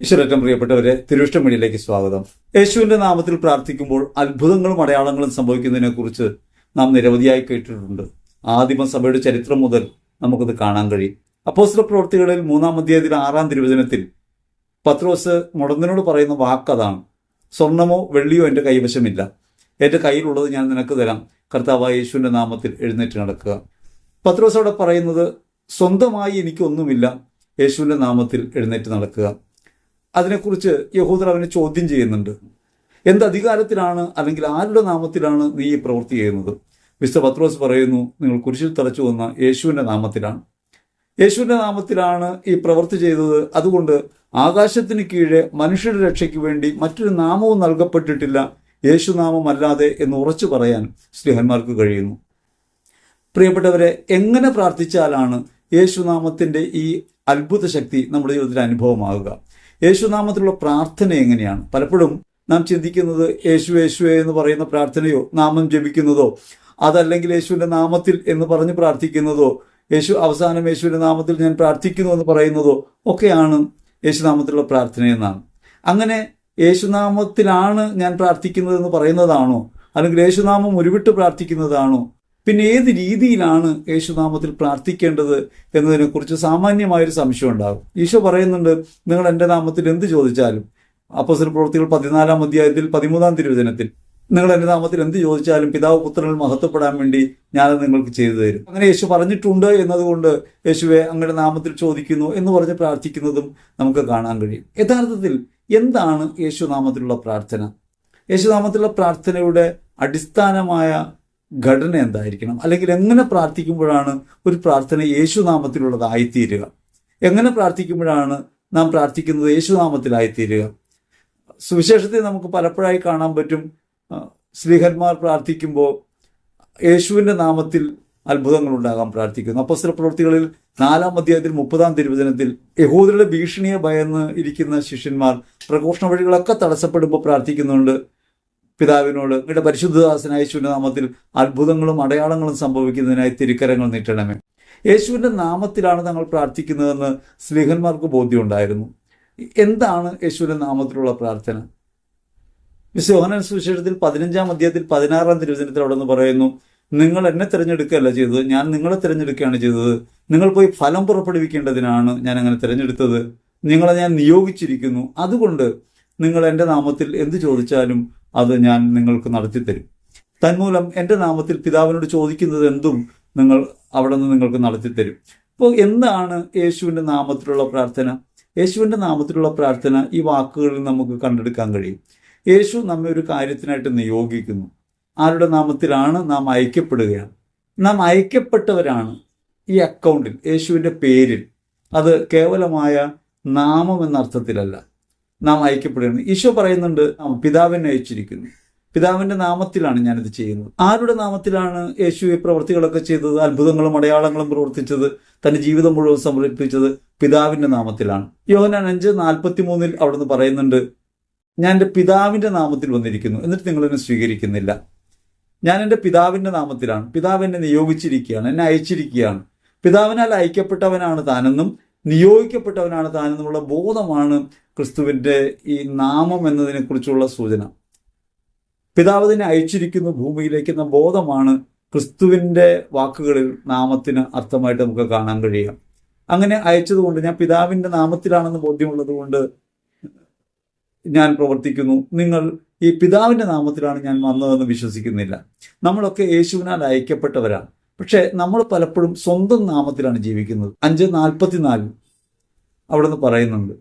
ഈശ്വരറ്റം പ്രിയപ്പെട്ടവരെ തിരുവിഷ്ടം മണിയിലേക്ക് സ്വാഗതം. യേശുവിന്റെ നാമത്തിൽ പ്രാർത്ഥിക്കുമ്പോൾ അത്ഭുതങ്ങളും അടയാളങ്ങളും സംഭവിക്കുന്നതിനെ കുറിച്ച് നാം നിരവധിയായി കേട്ടിട്ടുണ്ട്. ആദിമ സഭയുടെ ചരിത്രം മുതൽ നമുക്കത് കാണാൻ കഴിയും. അപ്പോസ്ത്ര പ്രവർത്തികളിൽ മൂന്നാം അധ്യായത്തിൽ ആറാം തിരുവചനത്തിൽ പത്രോസ് മുടന്തിനോട് പറയുന്ന വാക്കതാണ് സ്വർണമോ വെള്ളിയോ എന്റെ കൈവശമില്ല. എന്റെ കയ്യിലുള്ളത് ഞാൻ നിനക്ക് തരാം. കർത്താവായ യേശുവിന്റെ നാമത്തിൽ എഴുന്നേറ്റ് നടക്കുക. പത്രോസ് അവിടെ പറയുന്നത് സ്വന്തമായി എനിക്കൊന്നുമില്ല. യേശുവിന്റെ നാമത്തിൽ എഴുന്നേറ്റ് നടക്കുക. അതിനെക്കുറിച്ച് യഹൂദർ അവനെ ചോദ്യം ചെയ്യുന്നുണ്ട്. എന്ത് അധികാരത്തിലാണ് അല്ലെങ്കിൽ ആരുടെ നാമത്തിലാണ് നീ ഈ പ്രവൃത്തി ചെയ്യുന്നത്? മിസ്റ്റർ പത്രോസ് പറയുന്നു നിങ്ങൾ കുരിശിൽ തറച്ചു വന്ന യേശുവിന്റെ നാമത്തിലാണ്. യേശുവിന്റെ നാമത്തിലാണ് ഈ പ്രവൃത്തി ചെയ്തത്. അതുകൊണ്ട് ആകാശത്തിന് കീഴെ മനുഷ്യരുടെ രക്ഷയ്ക്ക് വേണ്ടി മറ്റൊരു നാമവും നൽകപ്പെട്ടിട്ടില്ല. യേശുനാമമല്ലാതെ എന്ന് ഉറച്ചു പറയാൻ സ്നേഹന്മാർക്ക് കഴിയുന്നു. പ്രിയപ്പെട്ടവരെ എങ്ങനെ പ്രാർത്ഥിച്ചാലാണ് യേശുനാമത്തിന്റെ ഈ അത്ഭുത ശക്തി നമ്മുടെ ജീവിതത്തിൽ അനുഭവമാകുക? യേശുനാമത്തിലുള്ള പ്രാർത്ഥന എങ്ങനെയാണ്? പലപ്പോഴും നാം ചിന്തിക്കുന്നത് യേശു യേശുവെ എന്ന് പറയുന്ന പ്രാർത്ഥനയോ നാമം ജപിക്കുന്നതോ അതല്ലെങ്കിൽ യേശുവിന്റെ നാമത്തിൽ എന്ന് പറഞ്ഞ് പ്രാർത്ഥിക്കുന്നതോ യേശു അവസാനം യേശുവിന്റെ നാമത്തിൽ ഞാൻ പ്രാർത്ഥിക്കുന്നു എന്ന് പറയുന്നതോ ഒക്കെയാണ് യേശുനാമത്തിലുള്ള പ്രാർത്ഥനയെന്നാണ് അങ്ങനെ യേശുനാമത്തിലാണ് ഞാൻ പ്രാർത്ഥിക്കുന്നതെന്ന് പറയുന്നതാണോ? അല്ലെങ്കിൽ യേശുനാമം ഉരുവിട്ട് പ്രാർത്ഥിക്കുന്നതാണോ? പിന്നെ ഏത് രീതിയിലാണ് യേശുനാമത്തിൽ പ്രാർത്ഥിക്കേണ്ടത് എന്നതിനെക്കുറിച്ച് സാമാന്യമായൊരു സംശയം ഉണ്ടാകും. ഈശോ പറയുന്നുണ്ട് നിങ്ങൾ എന്റെ നാമത്തിൽ എന്ത് ചോദിച്ചാലും അപ്പോസിൽ പ്രവൃത്തികൾ പതിനാലാം അധ്യായത്തിൽ പതിമൂന്നാം തിരുവചനത്തിൽ നിങ്ങൾ എന്റെ നാമത്തിൽ എന്ത് ചോദിച്ചാലും പിതാവ് പുത്രനിൽ മഹത്വപ്പെടാൻ വേണ്ടി ഞാനത് നിങ്ങൾക്ക് ചെയ്തു തരും. അങ്ങനെ യേശു പറഞ്ഞിട്ടുണ്ട് എന്നതുകൊണ്ട് യേശുവെ അങ്ങയുടെ നാമത്തിൽ ചോദിക്കുന്നു എന്ന് പറഞ്ഞ് പ്രാർത്ഥിക്കുന്നതും നമുക്ക് കാണാൻ കഴിയും. യഥാർത്ഥത്തിൽ എന്താണ് യേശുനാമത്തിലുള്ള പ്രാർത്ഥന? യേശുനാമത്തിലുള്ള പ്രാർത്ഥനയുടെ അടിസ്ഥാനമായ ഘടന എന്തായിരിക്കണം? അല്ലെങ്കിൽ എങ്ങനെ പ്രാർത്ഥിക്കുമ്പോഴാണ് ഒരു പ്രാർത്ഥന യേശുനാമത്തിലുള്ളതായിത്തീരുക? എങ്ങനെ പ്രാർത്ഥിക്കുമ്പോഴാണ് നാം പ്രാർത്ഥിക്കുന്നത് യേശുനാമത്തിലായിത്തീരുക? സുവിശേഷത്തെ നമുക്ക് പലപ്പോഴായി കാണാൻ പറ്റും ശ്രീഹന്മാർ പ്രാർത്ഥിക്കുമ്പോൾ യേശുവിന്റെ നാമത്തിൽ അത്ഭുതങ്ങൾ ഉണ്ടാകാൻ പ്രാർത്ഥിക്കുന്നു. അപ്പസ്തല പ്രവൃത്തികളിൽ നാലാം അധ്യായത്തിൽ മുപ്പതാം തിരുവചനത്തിൽ യഹൂദരുടെ ഭീഷണിയെ ഭയന്ന് ഇരിക്കുന്ന ശിഷ്യന്മാർ പ്രഘോഷണ വഴികളൊക്കെ തടസ്സപ്പെടുമ്പോൾ പ്രാർത്ഥിക്കുന്നുണ്ട്. പിതാവിനോട് നിങ്ങളുടെ പരിശുദ്ധദാസനായ നാമത്തിൽ അത്ഭുതങ്ങളും അടയാളങ്ങളും സംഭവിക്കുന്നതിനായി തിരുക്കരങ്ങൾ നീട്ടണമേ. യേശുവിന്റെ നാമത്തിലാണ് തങ്ങൾ പ്രാർത്ഥിക്കുന്നതെന്ന് സ്ലീഹന്മാർക്ക് ബോധ്യമുണ്ടായിരുന്നു. എന്താണ് യേശുവിന്റെ നാമത്തിലുള്ള പ്രാർത്ഥന? മിസ് യോഹനൻ സുവിശേഷത്തിൽ പതിനഞ്ചാം അധ്യായത്തിൽ പതിനാറാം തിരുവചനത്തിൽ അവിടെ നിന്ന് പറയുന്നു നിങ്ങൾ എന്നെ തിരഞ്ഞെടുക്കുകയല്ല ചെയ്തത് ഞാൻ നിങ്ങളെ തിരഞ്ഞെടുക്കുകയാണ് ചെയ്തത്. നിങ്ങൾ പോയി ഫലം പുറപ്പെടുവിക്കേണ്ടതിനാണ് ഞാൻ അങ്ങനെ തിരഞ്ഞെടുത്തത്. നിങ്ങളെ ഞാൻ നിയോഗിച്ചിരിക്കുന്നു. അതുകൊണ്ട് നിങ്ങൾ എന്റെ നാമത്തിൽ എന്ത് ചോദിച്ചാലും അത് ഞാൻ നിങ്ങൾക്ക് നടത്തിത്തരും. തന്മൂലം എന്റെ നാമത്തിൽ പിതാവിനോട് ചോദിക്കുന്നത് എന്തും നിങ്ങൾ അവിടെ നിന്ന് നിങ്ങൾക്ക് നടത്തിത്തരും. അപ്പോൾ എന്താണ് യേശുവിന്റെ നാമത്തിലുള്ള പ്രാർത്ഥന? യേശുവിന്റെ നാമത്തിലുള്ള പ്രാർത്ഥന ഈ വാക്കുകളിൽ നമുക്ക് കണ്ടെടുക്കാൻ കഴിയും. യേശു നമ്മെ ഒരു കാര്യത്തിനായിട്ട് നിയോഗിക്കുന്നു. ആരുടെ നാമത്തിലാണ് നാം അയക്കപ്പെടുകയാണ്? നാം അയക്കപ്പെട്ടവരാണ് ഈ അക്കൗണ്ടിൽ യേശുവിന്റെ പേരിൽ. അത് കേവലമായ നാമം എന്ന അർത്ഥത്തിലല്ല നാം അയക്കപ്പെടുകയാണ് ഈശോ പറയുന്നുണ്ട് പിതാവിനെ അയച്ചിരിക്കുന്നു. പിതാവിന്റെ നാമത്തിലാണ് ഞാനിത് ചെയ്യുന്നത്. ആരുടെ നാമത്തിലാണ് യേശു ഈ പ്രവൃത്തികളൊക്കെ ചെയ്തത്? അത്ഭുതങ്ങളും അടയാളങ്ങളും പ്രവർത്തിച്ചത്? തന്റെ ജീവിതം മുഴുവൻ സമർപ്പിച്ചത് പിതാവിന്റെ നാമത്തിലാണ്. യോഹനാൻ അഞ്ച് നാൽപ്പത്തി മൂന്നിൽ അവിടുന്ന് പറയുന്നുണ്ട് ഞാൻ എന്റെ പിതാവിന്റെ നാമത്തിൽ വന്നിരിക്കുന്നു. എന്നിട്ട് നിങ്ങൾ എന്നെ സ്വീകരിക്കുന്നില്ല. ഞാൻ എന്റെ പിതാവിന്റെ നാമത്തിലാണ്. പിതാവ് എന്നെ നിയോഗിച്ചിരിക്കുകയാണ് എന്നെ അയച്ചിരിക്കുകയാണ്. പിതാവിനാൽ അയക്കപ്പെട്ടവനാണ് താനെന്നും നിയോഗിക്കപ്പെട്ടവനാണ് താൻ എന്നുള്ള ബോധമാണ് ക്രിസ്തുവിന്റെ ഈ നാമം എന്നതിനെക്കുറിച്ചുള്ള സൂചന. പിതാവ് അയച്ചിരിക്കുന്നു ഭൂമിയിലേക്ക് എന്ന ബോധമാണ് ക്രിസ്തുവിന്റെ വാക്കുകളിൽ നാമത്തിന് അർത്ഥമായിട്ട് നമുക്ക് കാണാൻ കഴിയാം അങ്ങനെ അയച്ചതുകൊണ്ട് ഞാൻ പിതാവിന്റെ നാമത്തിലാണെന്ന് ബോധ്യമുള്ളത് കൊണ്ട് ഞാൻ പ്രവർത്തിക്കുന്നു. നിങ്ങൾ ഈ പിതാവിന്റെ നാമത്തിലാണ് ഞാൻ വന്നതെന്ന് വിശ്വസിക്കുന്നില്ല. നമ്മളൊക്കെ യേശുവിനാൽ അയക്കപ്പെട്ടവരാണ്. പക്ഷേ നമ്മൾ പലപ്പോഴും സ്വന്തം നാമത്തിലാണ് ജീവിക്കുന്നത്. അഞ്ച് നാൽപ്പത്തിനാല് അവിടെ നിന്ന് പറയുന്നുണ്ട്.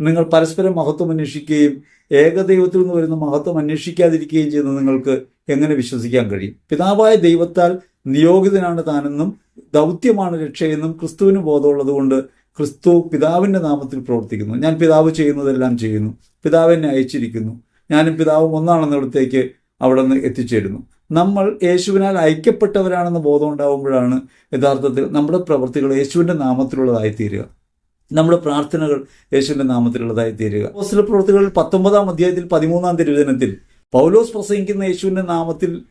നിങ്ങൾ പരസ്പരം മഹത്വം അന്വേഷിക്കുകയും ഏകദൈവത്തിൽ നിന്ന് വരുന്ന മഹത്വം അന്വേഷിക്കാതിരിക്കുകയും ചെയ്യുന്ന നിങ്ങൾക്ക് എങ്ങനെ വിശ്വസിക്കാൻ കഴിയും? പിതാവായ ദൈവത്താൽ നിയോഗിതനാണ് താനെന്നും ദൗത്യമാണ് രക്ഷയെന്നും ക്രിസ്തുവിന് ബോധമുള്ളതുകൊണ്ട് ക്രിസ്തു പിതാവിന്റെ നാമത്തിൽ പ്രവർത്തിക്കുന്നു. ഞാൻ പിതാവ് ചെയ്യുന്നതെല്ലാം ചെയ്യുന്നു. പിതാവ് എന്നെ അയച്ചിരിക്കുന്നു. ഞാനും പിതാവും ഒന്നാണെന്നിടത്തേക്ക് അവിടെ നിന്ന് എത്തിച്ചേരുന്നു. നമ്മൾ യേശുവിനാൽ ഐക്യപ്പെട്ടവരാണെന്ന ബോധം ഉണ്ടാകുമ്പോഴാണ് യഥാർത്ഥത്തിൽ നമ്മുടെ പ്രവൃത്തികൾ യേശുവിന്റെ നാമത്തിലുള്ളതായി തീരുക നമ്മുടെ പ്രാർത്ഥനകൾ യേശുവിന്റെ നാമത്തിലുള്ളതായി തീരുക അപ്പോസ്തല പ്രവൃത്തികളിൽ പത്തൊമ്പതാം അധ്യായത്തിൽ പതിമൂന്നാം തിരുവചനത്തിൽ പൗലോസ് പ്രസംഗിക്കുന്ന യേശുവിന്റെ നാമത്തിൽ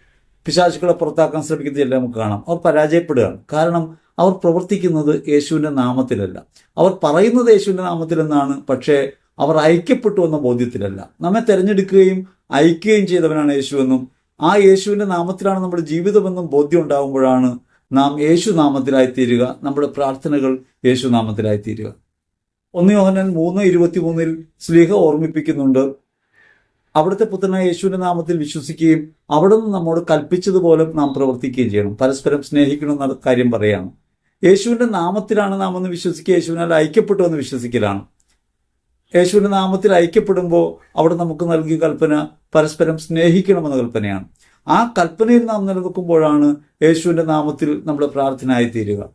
പിശാചുക്കളെ പുറത്താക്കാൻ ശ്രമിക്കുന്നതെല്ലാം നമുക്ക് കാണാം. അവർ പരാജയപ്പെടുകയാണ്. കാരണം അവർ പ്രവർത്തിക്കുന്നത് യേശുവിന്റെ നാമത്തിലല്ല. അവർ പറയുന്നത് യേശുവിന്റെ നാമത്തിലെന്നാണ്. പക്ഷേ അവർ ഐക്യപ്പെട്ടു എന്ന ബോധ്യത്തിലല്ല. നമ്മെ തിരഞ്ഞെടുക്കുകയും ഐക്യുകയും ചെയ്തവനാണ് യേശുവെന്നും ആ യേശുവിന്റെ നാമത്തിലാണ് നമ്മുടെ ജീവിതമെന്നും ബോധ്യം ഉണ്ടാകുമ്പോഴാണ് നാം യേശു നാമത്തിലായി തീരുക നമ്മുടെ പ്രാർത്ഥനകൾ യേശു നാമത്തിലായി തീരുക ഒന്ന് യോഹനൻ മൂന്ന് ഇരുപത്തി മൂന്നിൽ സ്ലീഹ ഓർമ്മിപ്പിക്കുന്നുണ്ട്. അവിടുത്തെ പുത്രനായ യേശുവിന്റെ നാമത്തിൽ വിശ്വസിക്കുകയും അവിടെ നിന്ന് നമ്മോട് കൽപ്പിച്ചതുപോലെ നാം പ്രവർത്തിക്കുകയും ചെയ്യണം. പരസ്പരം സ്നേഹിക്കണമെന്ന കാര്യം പറയാണ്. യേശുവിന്റെ നാമത്തിലാണ് നാം ഒന്ന് വിശ്വസിക്കുക. യേശുവിനാൽ ഐക്യപ്പെട്ടു എന്ന് വിശ്വസിക്കലാണ്. യേശുവിന്റെ നാമത്തിൽ ഐക്യപ്പെടുമ്പോൾ അവിടെ നമുക്ക് നൽകിയ കൽപ്പന പരസ്പരം സ്നേഹിക്കണമെന്ന കൽപ്പനയാണ്. ആ കൽപ്പനയിൽ നാം നിലനിൽക്കുമ്പോഴാണ് യേശുവിന്റെ നാമത്തിൽ നമ്മുടെ പ്രാർത്ഥനയായി തീരുക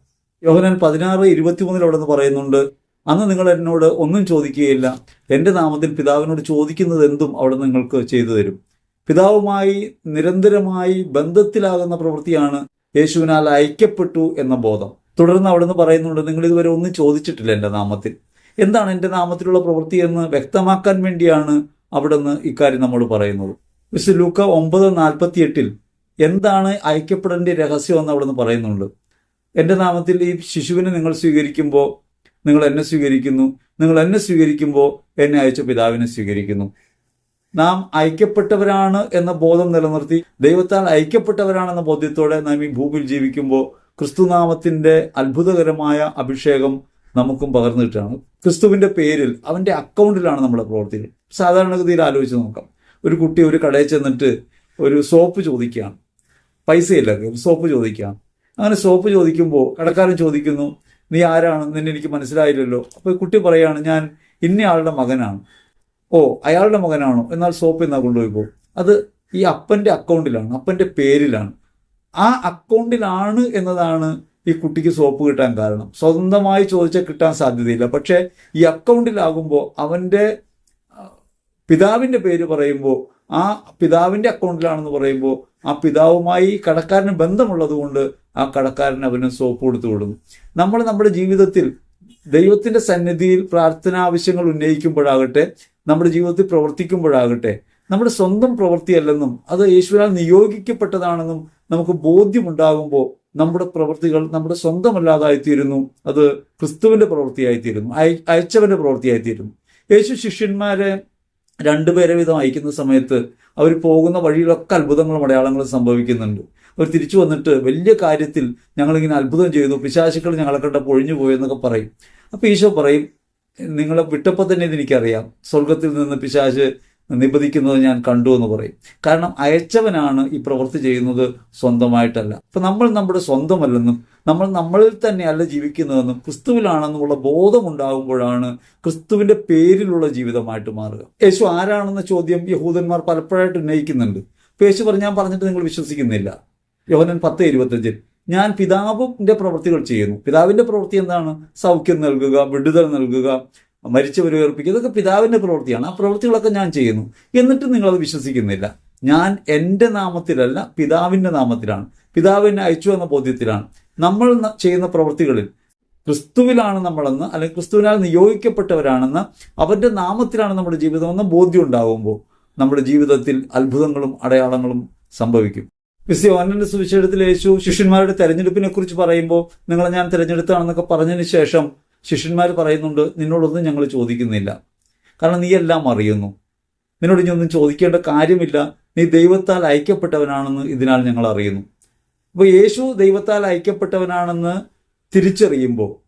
യോഹനൻ പതിനാറ് ഇരുപത്തിമൂന്നിൽ അവിടെ നിന്ന് പറയുന്നുണ്ട് അന്ന് നിങ്ങൾ എന്നോട് ഒന്നും ചോദിക്കുകയില്ല. എന്റെ നാമത്തിൽ പിതാവിനോട് ചോദിക്കുന്നത് എന്തും അവിടെ നിങ്ങൾക്ക് ചെയ്തു തരും. പിതാവുമായി നിരന്തരമായി ബന്ധത്തിലാകുന്ന പ്രവൃത്തിയാണ് യേശുവിനാൽ ഐക്യപ്പെട്ടു എന്ന ബോധം. തുടർന്ന് അവിടുന്ന് പറയുന്നുണ്ട് നിങ്ങൾ ഇതുവരെ ഒന്നും ചോദിച്ചിട്ടില്ല എന്റെ നാമത്തിൽ. എന്താണ് എന്റെ നാമത്തിലുള്ള പ്രവൃത്തി എന്ന് വ്യക്തമാക്കാൻ വേണ്ടിയാണ് അവിടുന്ന് ഇക്കാര്യം നമ്മൾ പറയുന്നത്. മിസ് ലൂക്ക ഒമ്പത് നാൽപ്പത്തി എട്ടിൽ എന്താണ് ഐക്യപ്പെടേണ്ട രഹസ്യം എന്ന് അവിടുന്ന് പറയുന്നുണ്ട്. എന്റെ നാമത്തിൽ ഈ ശിശുവിനെ നിങ്ങൾ സ്വീകരിക്കുമ്പോൾ നിങ്ങൾ എന്നെ സ്വീകരിക്കുന്നു. നിങ്ങൾ എന്നെ സ്വീകരിക്കുമ്പോൾ എന്നെ അയച്ച പിതാവിനെ സ്വീകരിക്കുന്നു. നാം ഐക്യപ്പെട്ടവരാണ് എന്ന ബോധം നിലനിർത്തി ദൈവത്താൽ ഐക്യപ്പെട്ടവരാണെന്ന ബോധ്യത്തോടെ നാം ഈ ഭൂമിയിൽ ജീവിക്കുമ്പോൾ ക്രിസ്തുനാമത്തിന്റെ അത്ഭുതകരമായ അഭിഷേകം നമുക്കും പകർന്നു കിട്ടുകയാണ് ക്രിസ്തുവിന്റെ പേരിൽ അവന്റെ അക്കൗണ്ടിലാണ് നമ്മുടെ പ്രവർത്തികൾ സാധാരണഗതിയിൽ ആലോചിച്ച് നോക്കാം. ഒരു കുട്ടി ഒരു കടയിൽ ചെന്നിട്ട് ഒരു സോപ്പ് ചോദിക്കുകയാണ്. പൈസയില്ല സോപ്പ് ചോദിക്കുകയാണ്. അങ്ങനെ സോപ്പ് ചോദിക്കുമ്പോൾ കടക്കാരൻ ചോദിക്കുന്നു നീ ആരാണ്? നിന്നെ എനിക്ക് മനസ്സിലായില്ലല്ലോ. അപ്പോൾ കുട്ടി പറയാണ് ഞാൻ ഇന്നയാളുടെ മകനാണ്. ഓ അയാളുടെ മകനാണോ? എന്നാൽ സോപ്പ് എന്നാ കൊണ്ടുപോയിപ്പോ അത് ഈ അപ്പന്റെ അക്കൗണ്ടിലാണ് അപ്പന്റെ പേരിലാണ്. ആ അക്കൗണ്ടിലാണ് എന്നതാണ് ഈ കുട്ടിക്ക് സോപ്പ് കിട്ടാൻ കാരണം. സ്വന്തമായി ചോദിച്ചാൽ കിട്ടാൻ സാധ്യതയില്ല. പക്ഷേ ഈ അക്കൗണ്ടിലാകുമ്പോൾ അവന്റെ പിതാവിന്റെ പേര് പറയുമ്പോൾ ആ പിതാവിന്റെ അക്കൗണ്ടിലാണെന്ന് പറയുമ്പോൾ ആ പിതാവുമായി കടക്കാരന് ബന്ധമുള്ളത് കൊണ്ട് ആ കടക്കാരൻ അവന് സോപ്പ് കൊടുത്തു കൊടുക്കും നമ്മൾ നമ്മുടെ ജീവിതത്തിൽ ദൈവത്തിന്റെ സന്നിധിയിൽ പ്രാർത്ഥന ആവശ്യങ്ങൾ ഉന്നയിക്കുമ്പോഴാകട്ടെ നമ്മുടെ ജീവിതത്തിൽ പ്രവർത്തിക്കുമ്പോഴാകട്ടെ നമ്മുടെ സ്വന്തം പ്രവൃത്തിയല്ലെന്നും അത് യേശുവിനാൽ നിയോഗിക്കപ്പെട്ടതാണെന്നും നമുക്ക് ബോധ്യമുണ്ടാകുമ്പോൾ നമ്മുടെ പ്രവൃത്തികൾ നമ്മുടെ സ്വന്തമല്ലാതായിത്തീരുന്നു. അത് ക്രിസ്തുവിന്റെ പ്രവൃത്തിയായിത്തീരുന്നു അയ അയച്ചവന്റെ പ്രവൃത്തിയായിത്തീരുന്നു യേശു ശിഷ്യന്മാരെ രണ്ടുപേരെ വിധം അയക്കുന്ന സമയത്ത് അവർ പോകുന്ന വഴിയിലൊക്കെ അത്ഭുതങ്ങളും അടയാളങ്ങളും സംഭവിക്കുന്നുണ്ട്. അവർ തിരിച്ചു വന്നിട്ട് വലിയ കാര്യത്തിൽ ഞങ്ങളിങ്ങനെ അത്ഭുതം ചെയ്തു. പിശാശുക്കൾ ഞങ്ങളെ കണ്ട പൊഴിഞ്ഞു പോയെന്നൊക്കെ പറയും. അപ്പോൾ ഈശോ പറയും നിങ്ങളെ വിട്ടപ്പോൾ തന്നെ ഇതെനിക്കറിയാം. സ്വർഗത്തിൽ നിന്ന് പിശാച് നിബദിക്കുന്നത് ഞാൻ കണ്ടു എന്ന് പറയും. കാരണം അയച്ചവനാണ് ഈ പ്രവൃത്തി ചെയ്യുന്നത് സ്വന്തമായിട്ടല്ല. അപ്പൊ നമ്മൾ നമ്മുടെ സ്വന്തമല്ലെന്നും നമ്മൾ നമ്മളിൽ തന്നെയല്ല ജീവിക്കുന്നതെന്നും ക്രിസ്തുവിലാണെന്നുള്ള ബോധമുണ്ടാകുമ്പോഴാണ് ക്രിസ്തുവിന്റെ പേരിലുള്ള ജീവിതമായിട്ട് മാറുക. യേശു ആരാണെന്ന ചോദ്യം യഹൂദന്മാർ പലപ്പോഴായിട്ട് ഉന്നയിക്കുന്നുണ്ട്. അപ്പൊ യേശു പറഞ്ഞ് ഞാൻ പറഞ്ഞിട്ട് നിങ്ങൾ വിശ്വസിക്കുന്നില്ല. യോഹനൻ പത്ത് ഇരുപത്തഞ്ചിൽ ഞാൻ പിതാവിന്റെ പ്രവൃത്തികൾ ചെയ്യുന്നു. പിതാവിന്റെ പ്രവൃത്തി എന്താണ്? സൗഖ്യം നൽകുക വിടുതൽ നൽകുക മരിച്ചവരെ ഉയർപ്പിക്കുക ഇതൊക്കെ പിതാവിന്റെ പ്രവൃത്തിയാണ്. ആ പ്രവൃത്തികളൊക്കെ ഞാൻ ചെയ്യുന്നു. എന്നിട്ട് നിങ്ങളത് വിശ്വസിക്കുന്നില്ല. ഞാൻ എന്റെ നാമത്തിലല്ല പിതാവിന്റെ നാമത്തിലാണ്. പിതാവിനെ അയച്ചു എന്ന ബോധ്യത്തിലാണ്. നമ്മൾ ചെയ്യുന്ന പ്രവൃത്തികളിൽ ക്രിസ്തുവിലാണ് നമ്മളെന്ന് അല്ലെങ്കിൽ ക്രിസ്തുവിനാൽ നിയോഗിക്കപ്പെട്ടവരാണെന്ന് അവന്റെ നാമത്തിലാണ് നമ്മുടെ ജീവിതമെന്ന ബോധ്യം ഉണ്ടാകുമ്പോൾ നമ്മുടെ ജീവിതത്തിൽ അത്ഭുതങ്ങളും അടയാളങ്ങളും സംഭവിക്കും. വിസ് യോഹന്നന്റെ സുവിശേഷത്തിൽ യേശു ശിഷ്യന്മാരുടെ തെരഞ്ഞെടുപ്പിനെ കുറിച്ച് പറയുമ്പോൾ നിങ്ങളെ ഞാൻ തിരഞ്ഞെടുത്താണെന്നൊക്കെ പറഞ്ഞതിന് ശേഷം ശിഷ്യന്മാർ പറയുന്നുണ്ട് നിന്നോടൊന്നും ഞങ്ങൾ ചോദിക്കുന്നില്ല. കാരണം നീ എല്ലാം അറിയുന്നു. നിന്നോട് ഇനി ഒന്നും ചോദിക്കേണ്ട കാര്യമില്ല. നീ ദൈവത്താൽ ഐക്യപ്പെട്ടവനാണെന്ന് ഇതിനാൽ ഞങ്ങൾ അറിയുന്നു. അപ്പോൾ യേശു ദൈവത്താൽ ഐക്യപ്പെട്ടവനാണെന്ന് തിരിച്ചറിയുമ്പോൾ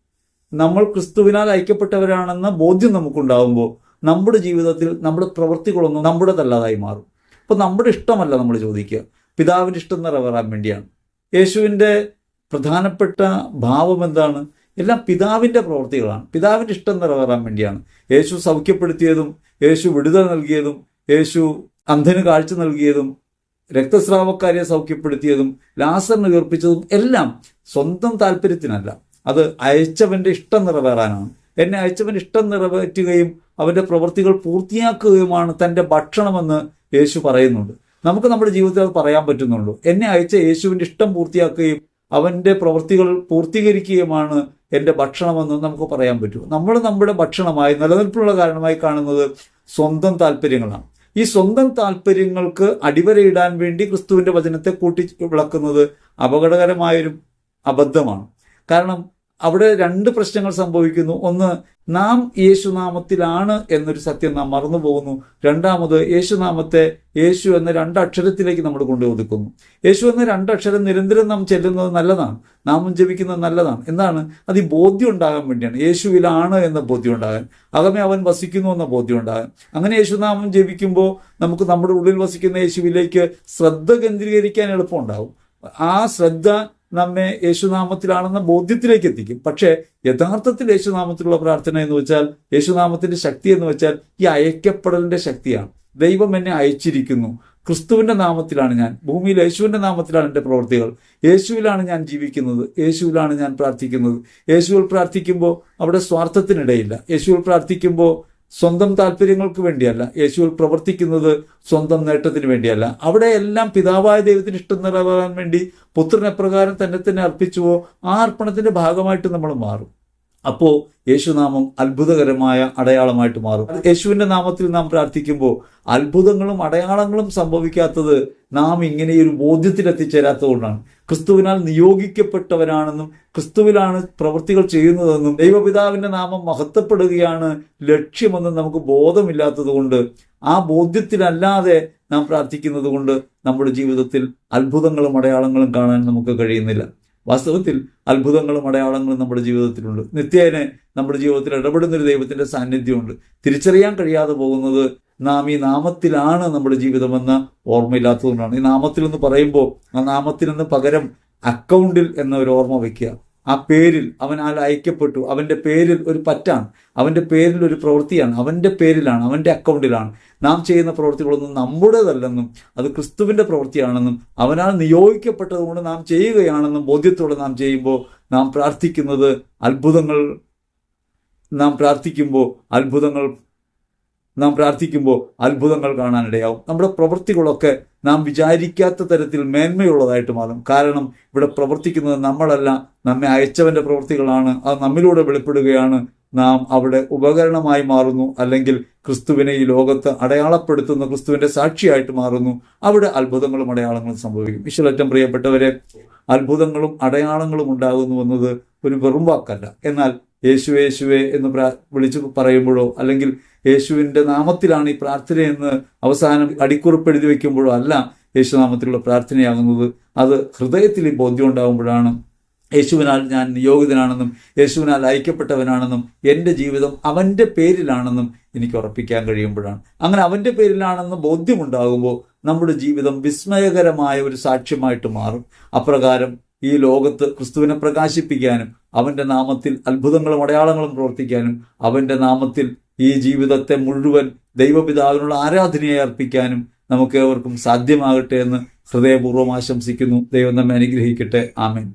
നമ്മൾ ക്രിസ്തുവിനാൽ ഐക്യപ്പെട്ടവരാണെന്ന ബോധ്യം നമുക്കുണ്ടാകുമ്പോൾ നമ്മുടെ ജീവിതത്തിൽ നമ്മുടെ പ്രവൃത്തികളൊന്നും നമ്മുടേതല്ലാതായി മാറും. അപ്പോൾ നമ്മുടെ ഇഷ്ടമല്ല നമ്മൾ ചോദിക്കുക. പിതാവിന്റെ ഇഷ്ടം നിറവേറാൻ വേണ്ടിയാണ്. യേശുവിന്റെ പ്രധാനപ്പെട്ട ഭാവം എന്താണ്? എല്ലാം പിതാവിന്റെ പ്രവൃത്തികളാണ്. പിതാവിന്റെ ഇഷ്ടം നിറവേറാൻ വേണ്ടിയാണ്. യേശു സൗഖ്യപ്പെടുത്തിയതും യേശു വിടുതൽ നൽകിയതും യേശു അന്ധന് കാഴ്ച നൽകിയതും രക്തസ്രാവക്കാരെ സൗഖ്യപ്പെടുത്തിയതും ലാസറിന് ഉയർപ്പിച്ചതും എല്ലാം സ്വന്തം താല്പര്യത്തിനല്ല. അത് അയച്ചവന്റെ ഇഷ്ടം നിറവേറാനാണ്. എന്നെ അയച്ചവന്റെ ഇഷ്ടം നിറവേറ്റുകയും അവന്റെ പ്രവൃത്തികൾ പൂർത്തിയാക്കുകയുമാണ് തന്റെ ഭക്ഷണമെന്ന് യേശു പറയുന്നുണ്ട്. നമുക്ക് നമ്മുടെ ജീവിതത്തിൽ അത് പറയാൻ പറ്റുന്നുള്ളൂ. എന്നെ അയച്ച യേശുവിന്റെ ഇഷ്ടം പൂർത്തിയാക്കുകയും അവന്റെ പ്രവൃത്തികൾ പൂർത്തീകരിക്കുകയുമാണ് എന്റെ ഭക്ഷണമെന്ന് നമുക്ക് പറയാൻ പറ്റൂ. നമ്മൾ നമ്മുടെ ഭക്ഷണമായി നിലനിൽപ്പിനുള്ള കാരണമായി കാണുന്നത് സ്വന്തം താല്പര്യങ്ങളാണ്. ഈ സ്വന്തം താല്പര്യങ്ങൾക്ക് അടിവരയിടാൻ വേണ്ടി ക്രിസ്തുവിന്റെ വചനത്തെ കൂട്ടി വിളക്കുന്നത് അപകടകരമായൊരു അബദ്ധമാണ്. കാരണം അവിടെ രണ്ട് പ്രശ്നങ്ങൾ സംഭവിക്കുന്നു. ഒന്ന് നാം യേശുനാമത്തിലാണ് എന്നൊരു സത്യം നാം മറന്നു പോകുന്നു രണ്ടാമത് യേശുനാമത്തെ യേശു എന്ന രണ്ടക്ഷരത്തിലേക്ക് നമ്മൾ കൊണ്ടുവന്നിക്കുന്നു യേശു എന്ന രണ്ടക്ഷരം നിരന്തരം നാം ചെല്ലുന്നത് നല്ലതാണ്. നാമം ജപിക്കുന്നത് നല്ലതാണ്. എന്താണ്? അത് ഈ ബോധ്യം ഉണ്ടാകാൻ വേണ്ടിയാണ്. യേശുവിലാണ് എന്ന ബോധ്യം ഉണ്ടാകാൻ. അകമേ അവൻ വസിക്കുന്നു എന്ന ബോധ്യം ഉണ്ടാകാൻ. അങ്ങനെ യേശുനാമം ജപിക്കുമ്പോൾ നമുക്ക് നമ്മുടെ ഉള്ളിൽ വസിക്കുന്ന യേശുവിലേക്ക് ശ്രദ്ധ കേന്ദ്രീകരിക്കാൻ എളുപ്പമുണ്ടാകും. ആ ശ്രദ്ധ നമ്മെ യേശുനാമത്തിലാണെന്ന ബോധ്യത്തിലേക്ക് എത്തിക്കും പക്ഷേ യഥാർത്ഥത്തിൽ യേശുനാമത്തിലുള്ള പ്രാർത്ഥന എന്ന് വെച്ചാൽ യേശുനാമത്തിന്റെ ശക്തി എന്ന് വെച്ചാൽ ഈ അയക്കപ്പെടലിന്റെ ശക്തിയാണ്. ദൈവം എന്നെ അയച്ചിരിക്കുന്നു. ക്രിസ്തുവിന്റെ നാമത്തിലാണ് ഞാൻ. ഭൂമിയിൽ യേശുവിന്റെ നാമത്തിലാണ് എന്റെ പ്രവൃത്തികൾ യേശുവിലാണ് ഞാൻ ജീവിക്കുന്നത്. യേശുവിലാണ് ഞാൻ പ്രാർത്ഥിക്കുന്നത്. യേശുവിൽ പ്രാർത്ഥിക്കുമ്പോൾ അവിടെ സ്വാർത്ഥത്തിനിടയില്ല. യേശുവിൽ പ്രാർത്ഥിക്കുമ്പോൾ സ്വന്തം താല്പര്യങ്ങൾക്ക് വേണ്ടിയല്ല. യേശുവിൽ പ്രവർത്തിക്കുന്നത് സ്വന്തം നേട്ടത്തിന് വേണ്ടിയല്ല. അവിടെ എല്ലാം പിതാവായ ദൈവത്തിന് ഇഷ്ടം നിറവേറാൻ വേണ്ടി പുത്രനെപ്രകാരം തന്നെ തന്നെ അർപ്പിച്ചുവോ ആ അർപ്പണത്തിന്റെ ഭാഗമായിട്ട് നമ്മൾ മാറും. അപ്പോൾ യേശുനാമം അത്ഭുതകരമായ അടയാളമായിട്ട് മാറും. യേശുവിന്റെ നാമത്തിൽ നാം പ്രാർത്ഥിക്കുമ്പോൾ അത്ഭുതങ്ങളും അടയാളങ്ങളും സംഭവിക്കാത്തത് നാം ഇങ്ങനെ ഒരു ബോധ്യത്തിൽ എത്തിച്ചേരാത്തതുകൊണ്ടാണ് ക്രിസ്തുവിനാൽ നിയോഗിക്കപ്പെട്ടവരാണെന്നും ക്രിസ്തുവിലാണ് പ്രവൃത്തികൾ ചെയ്യുന്നതെന്നും ദൈവപിതാവിന്റെ നാമം മഹത്വപ്പെടുകയാണ് ലക്ഷ്യമെന്നും നമുക്ക് ബോധമില്ലാത്തതുകൊണ്ട് ആ ബോധ്യത്തിലല്ലാതെ നാം പ്രാർത്ഥിക്കുന്നത് കൊണ്ട് നമ്മുടെ ജീവിതത്തിൽ അത്ഭുതങ്ങളും അടയാളങ്ങളും കാണാൻ നമുക്ക് കഴിയുന്നില്ല. വാസ്തവത്തിൽ അത്ഭുതങ്ങളും അടയാളങ്ങളും നമ്മുടെ ജീവിതത്തിലുണ്ട്. നിത്യേനെ നമ്മുടെ ജീവിതത്തിൽ ഇടപെടുന്ന ഒരു ദൈവത്തിന്റെ സാന്നിധ്യമുണ്ട്. തിരിച്ചറിയാൻ കഴിയാതെ പോകുന്നത് നാം ഈ നാമത്തിലാണ് നമ്മുടെ ജീവിതമെന്ന ഓർമ്മയില്ലാത്തതുകൊണ്ടാണ്. ഈ നാമത്തിൽ എന്ന് പറയുമ്പോൾ ആ നാമത്തിനെന്ന് പകരം അക്കൗണ്ടിൽ എന്ന ഒരു ഓർമ്മ വയ്ക്കുക. ആ പേരിൽ അവനാൽ അയക്കപ്പെട്ടു. അവന്റെ പേരിൽ ഒരു പറ്റാണ്. അവന്റെ പേരിൽ ഒരു പ്രവൃത്തിയാണ്. അവന്റെ പേരിലാണ് അവന്റെ അക്കൗണ്ടിലാണ്. നാം ചെയ്യുന്ന പ്രവൃത്തികളൊന്നും നമ്മുടേതല്ലെന്നും അത് ക്രിസ്തുവിന്റെ പ്രവൃത്തിയാണെന്നും അവനാൽ നിയോഗിക്കപ്പെട്ടതുകൊണ്ട് നാം ചെയ്യുകയാണെന്നും ബോധ്യത്തോടെ നാം ചെയ്യുമ്പോൾ നാം പ്രാർത്ഥിക്കുന്നത് അത്ഭുതങ്ങൾ നാം പ്രാർത്ഥിക്കുമ്പോൾ അത്ഭുതങ്ങൾ നാം പ്രാർത്ഥിക്കുമ്പോൾ അത്ഭുതങ്ങൾ കാണാനിടയാവും. നമ്മുടെ പ്രവൃത്തികളൊക്കെ നാം വിചാരിക്കാത്ത തരത്തിൽ മേന്മയുള്ളതായിട്ട് മാറും. കാരണം ഇവിടെ പ്രവർത്തിക്കുന്നത് നമ്മളല്ല നമ്മെ അയച്ചവന്റെ പ്രവൃത്തികളാണ് അത് നമ്മിലൂടെ വെളിപ്പെടുകയാണ്. നാം അവിടെ ഉപകരണമായി മാറുന്നു അല്ലെങ്കിൽ ക്രിസ്തുവിനെ ഈ ലോകത്ത് അടയാളപ്പെടുത്തുന്ന ക്രിസ്തുവിന്റെ സാക്ഷിയായിട്ട് മാറുന്നു. അവിടെ അത്ഭുതങ്ങളും അടയാളങ്ങളും സംഭവിക്കും. വിശ്വലറ്റം പ്രിയപ്പെട്ടവരെ അത്ഭുതങ്ങളും അടയാളങ്ങളും ഉണ്ടാകുന്നു എന്നത് ഒരു വെറും വാക്കല്ല. എന്നാൽ യേശു യേശുവേ എന്ന് വിളിച്ചു പറയുമ്പോഴോ അല്ലെങ്കിൽ യേശുവിന്റെ നാമത്തിലാണ് ഈ പ്രാർത്ഥനയെന്ന് അവസാനം അടിക്കുറിപ്പ് എഴുതി വെക്കുമ്പോഴോ അല്ല യേശുനാമത്തിലുള്ള പ്രാർത്ഥനയാകുന്നത്. അത് ഹൃദയത്തിൽ ബോധ്യം ഉണ്ടാകുമ്പോഴാണ്. യേശുവിനാൽ ഞാൻ നിയോഗിതനാണെന്നും യേശുവിനാൽ അയക്കപ്പെട്ടവനാണെന്നും എന്റെ ജീവിതം അവന്റെ പേരിലാണെന്നും എനിക്ക് ഉറപ്പിക്കാൻ കഴിയുമ്പോഴാണ്. അങ്ങനെ അവന്റെ പേരിലാണെന്ന് ബോധ്യമുണ്ടാകുമ്പോൾ നമ്മുടെ ജീവിതം വിസ്മയകരമായ ഒരു സാക്ഷ്യമായിട്ട് മാറും. അപ്രകാരം ഈ ലോകത്ത് ക്രിസ്തുവിനെ പ്രകാശിപ്പിക്കാനും അവന്റെ നാമത്തിൽ അത്ഭുതങ്ങളും അടയാളങ്ങളും പ്രവർത്തിക്കാനും അവന്റെ നാമത്തിൽ ഈ ജീവിതത്തെ മുഴുവൻ ദൈവപിതാവിനുള്ള ആരാധനയായി അർപ്പിക്കാനും നമുക്ക് ഏവർക്കും സാധ്യമാകട്ടെ എന്ന് ഹൃദയപൂർവം ആശംസിക്കുന്നു. ദൈവം നമ്മെ അനുഗ്രഹിക്കട്ടെ. ആമേൻ.